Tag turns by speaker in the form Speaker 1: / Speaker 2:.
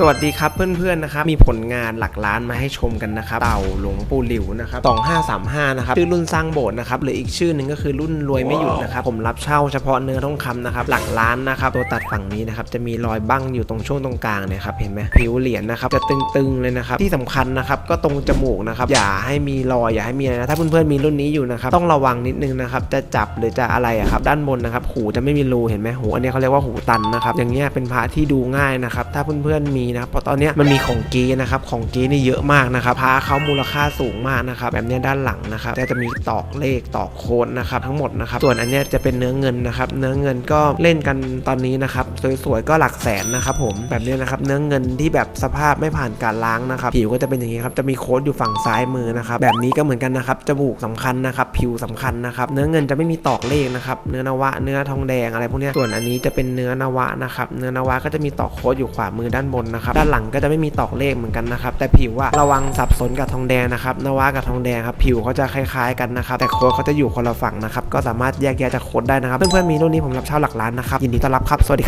Speaker 1: สวัสดีครับเพื่อนๆนะครับมีผลงานหลักล้านมาให้ชมกันนะครับเต่าหลวงปู่หลิวนะครับ2535นะครับชื่อรุ่นสร้างโบสถ์นะครับหรืออีกชื่อหนึ่งก็คือรุ่นรวยไม่หยุดนะครับผมรับเช่าเฉพาะเนื้อทองคำนะครับหลักล้านนะครับตัวตัดฝั่งนี้นะครับจะมีรอยบั้งอยู่ตรงช่วงตรงกลางเนี่ยครับเห็นไหมผิวเหรียญนะครับจะตึงๆเลยนะครับที่สำคัญนะครับก็ตรงจมูกนะครับอย่าให้มีรอยอย่าให้มีอะไรนะถ้าเพื่อนๆมีรุ่นนี้อยู่นะครับต้องระวังนิดนึงนะครับจะจับหรือจะอะไรอะครับด้านบนนะครับหูจะไม่มีรูเห็นไหมหูอันนี้เขาเรียกว่าหูตันนะครับอย่างเงี้ยเป็นพระที่ดูง่ายนะครับถ้าเพื่อนๆมีนะเพราะตอนนี้มันมีของเก๊นะครับของเก๊นี่เยอะมากนะครับพระเขามูลค่าสูงมากนะครับแบบเนี้ยด้านหลังนะครับก็จะมีตอกเลขตอกโค้ดนะครับทั้งหมดนะครับส่วนอันเนี้ยจะเป็นเนื้อเงินนะครับเนื้อเงินก็เล่นกันตอนนี้นะครับสวยๆก็หลักแสนนะครับผมแบบเนี้ยนะครับเนื้อเงินที่แบบสภาพไม่ผ่านการล้างนะครับผิวก็จะเป็นอย่างนี้ครับจะมีโค้ดอยู่ฝั่งซ้ายมือนะครับแบบนี้ก็เหมือนกันนะครับจมูกสำคัญนะครับผิวสำคัญนะครับเนื้อเงินจะไม่มีตอกเลขนะครับเนื้อนวะเนื้อทองแดงอะไรพวกนี้ส่วนอันนี้จะเป็นเนื้อนวะนะครับเนื้อนวะก็จะมีตอกโค้ดอยู่ขวามือด้านบนนะครับด้านหลังก็จะไม่มีตอกเลขเหมือนกันนะครับแต่ผิวว่าระวังสับสนกับทองแดงนะครับนวะกับทองแดงครับผิวเขาจะคล้ายๆกันนะครับแต่โค้ดเขาจะอยู่คนละฝั่งนะครับก็สามารถแยกแยะจากโค้ดได้นะครับเพื่อนๆมีรุ่นนี้ผมรับเช่าหลักล้านนะครับยินดีต้อนรับครับสวัสดีครับ